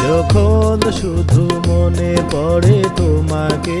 যখন শুধু মনে পড়ে তোমাকে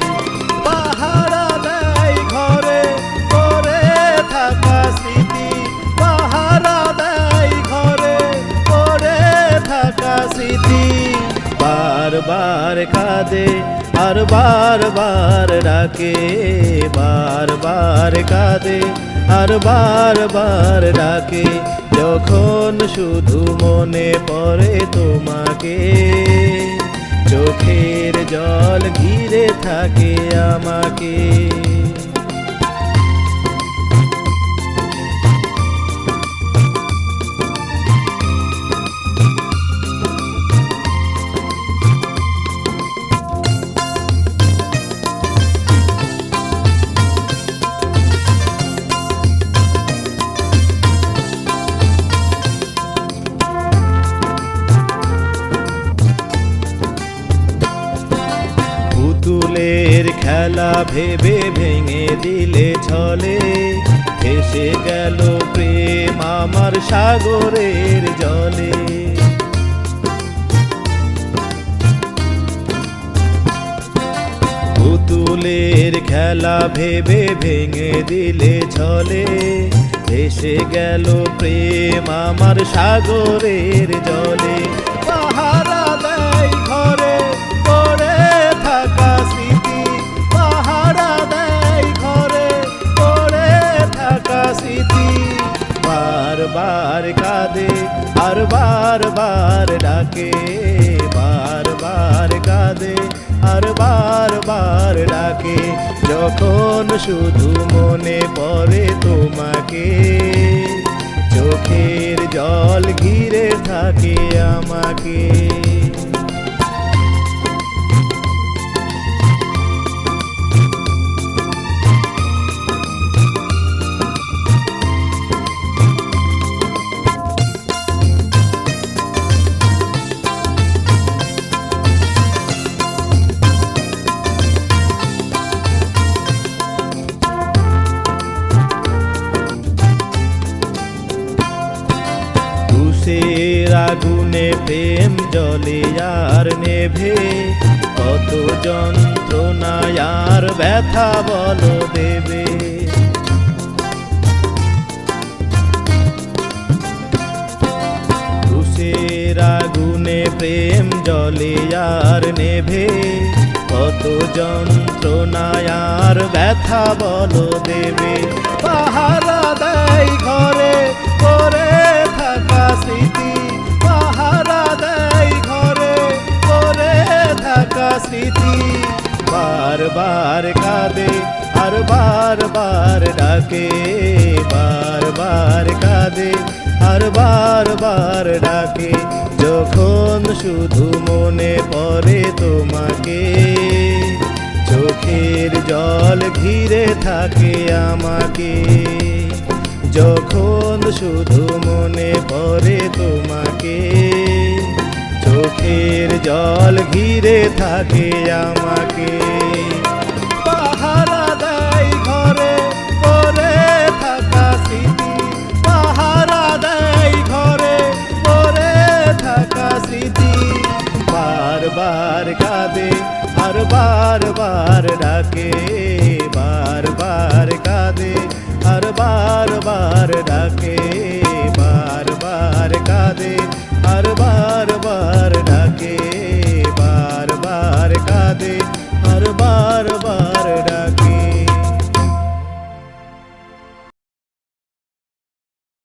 বারবার কাঁদে, আর বারবার ডাকে, বারবার কাঁদে, আর বারবার ডাকে। যখন শুধু মনে পড়ে তোমাকে, চোখের জল ঘিরে থাকে আমাকে। খেলা ভেবে ভেঙে দিলে ছলে। এসে গেল প্রেম আমার সাগরের জলে। পুতুলের খেলা ভেবে ভেঙে দিলে ছলে। ভেসে গেল প্রেম আমার সাগরের জলে। বারবার কাঁদে, আর বারবার ডাকে, বারবার কাঁদে, আর বারবার ডাকে। যখন শুধু মনে পড়ে তোমাকে আগুনে প্রেম জলে আর নেভে। কত যন্ত্রণায় আর ব্যথা বল দেবে। আগুনে প্রেম জলে আর নেভে। কত যন্ত্রণায় আর ব্যথা বল দেবে। পাহারা দেয় ঘরে পরে থাকা স্মৃতি। বারবার কাঁদে আর বারবার ডাকে বারবার কাঁদে আর বারবার ডাকে যখন শুধু মনে পড়ে তোমাকে চোখের জল ঘিরে থাকে আমাকে যখন শুধু মনে পড়ে তোমাকে চোখের জল ঘিরে থাকে আমাকে। পাহারা দেয় ঘরে পড়ে থাকা স্মৃতি। ঘরে থাকা বারবার কাঁদে বারবার বারবার কাঁদে